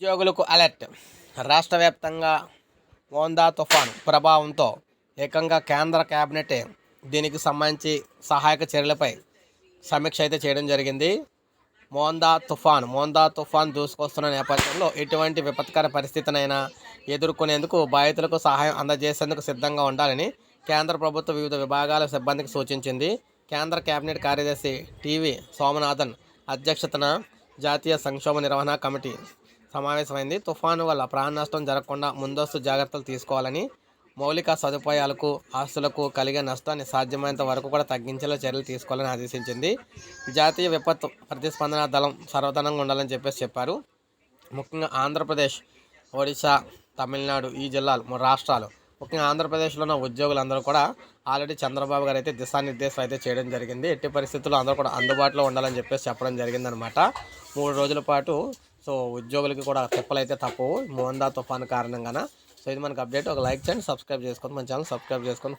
ఉద్యోగులకు అలర్ట్. రాష్ట్ర వ్యాప్తంగా మోందా తుఫాను ప్రభావంతో ఏకంగా కేంద్ర కేబినెట్ దీనికి సంబంధించి సహాయక చర్యలపై సమీక్ష అయితే చేయడం జరిగింది. మోందా తుఫాన్ మోందా తుఫాన్ దూసుకొస్తున్న నేపథ్యంలో ఎటువంటి విపత్కర పరిస్థితినైనా ఎదుర్కొనేందుకు బాధితులకు సహాయం అందజేసేందుకు సిద్ధంగా ఉండాలని కేంద్ర ప్రభుత్వ వివిధ విభాగాల సిబ్బందికి సూచించింది. కేంద్ర కేబినెట్ కార్యదర్శి టీవీ సోమనాథన్ అధ్యక్షతన జాతీయ సంక్షోభ నిర్వహణ కమిటీ సమావేశమైంది. తుఫాను వల్ల ప్రాణ నష్టం జరగకుండా ముందస్తు జాగ్రత్తలు తీసుకోవాలని మౌలిక సదుపాయాలకు ఆస్తులకు కలిగే నష్టాన్ని సాధ్యమైనంత వరకు కూడా తగ్గించేలా చర్యలు తీసుకోవాలని ఆదేశించింది. జాతీయ విపత్తు ప్రతిస్పందన దళం సర్వధనంగా ఉండాలని చెప్పేసి చెప్పారు. ముఖ్యంగా ఆంధ్రప్రదేశ్ ఒడిశా తమిళనాడు ఈ జిల్లాలు మూడు రాష్ట్రాలు. ముఖ్యంగా ఆంధ్రప్రదేశ్లో ఉన్న ఉద్యోగులందరూ కూడా ఆల్రెడీ చంద్రబాబు గారు అయితే దిశానిర్దేశం అయితే చేయడం జరిగింది. ఎట్టి పరిస్థితుల్లో అందరూ కూడా అందుబాటులో ఉండాలని చెప్పేసి చెప్పడం జరిగిందనమాట మూడు రోజుల పాటు సో ఉద్యోగులకి కూడా తిప్పలైతే తప్పవు మోందా తుఫాను కారణంగాన? సో ఇది మనకు అప్డేట్ ఒక లైక్ చేయండి సబ్స్క్రైబ్ చేసుకోండి మన ఛానల్ సబ్స్క్రైబ్ చేసుకొని